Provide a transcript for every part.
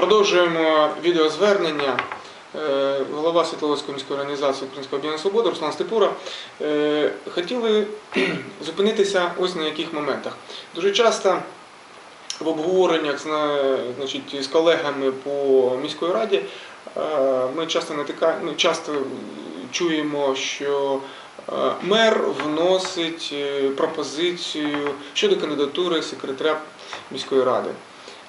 Продовжуємо відеозвернення. Е, Голова Світловодської організації Українського об'єднання Свобода Руслан Степура. Е, Хотіли зупинитися ось на яких моментах. Дуже часто в обговореннях значить, з колегами по міської раді е, ми часто натика... ну, часто чуємо, що мер вносить пропозицію щодо кандидатури секретаря міської ради.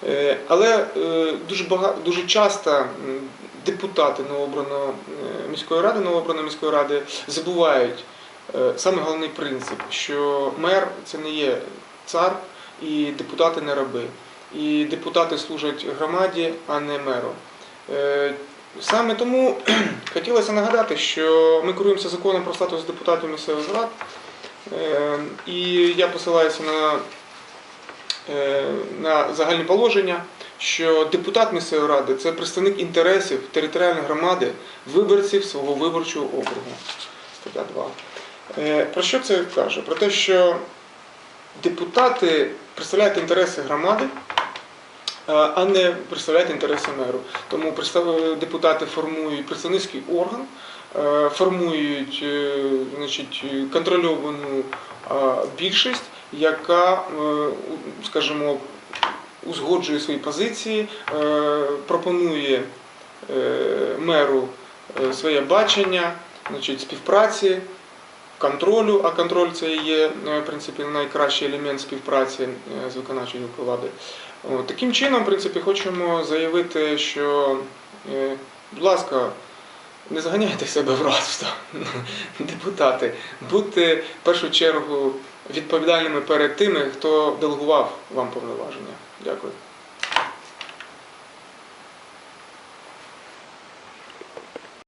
Е, Але е, дуже багато дуже часто депутати новообраної е, міської ради, новообраної міської ради забувають саме головний принцип, що мер це не є цар і депутати не раби. І депутати служать громаді, а не меру. Саме тому хотілося нагадати, що ми керуємося законом про статус депутатів місцевих рад. І я посилаюся на на загальні положення, що депутат місцевої ради це представник інтересів територіальної громади, виборців свого виборчого округу. Стаття 2. Е, Про що це каже? Про те, що депутати представляють інтереси громади, е, а не представляють інтереси меру. Тому депутати формують представницький орган, е, формують е, значить, контрольовану е, більшість, яка, е, скажімо, узгоджує свої позиції, е, пропонує е, меру своє бачення, значить, співпраці, контролю, а контроль це є в принципі, найкращий елемент співпраці з виконавчою влади. Таким чином, в принципі, хочемо заявити, що, будь ласка, не заганяйте себе в рабство, депутати. Будьте в першу чергу відповідальними перед тими, хто делегував вам повноваження. Дякую.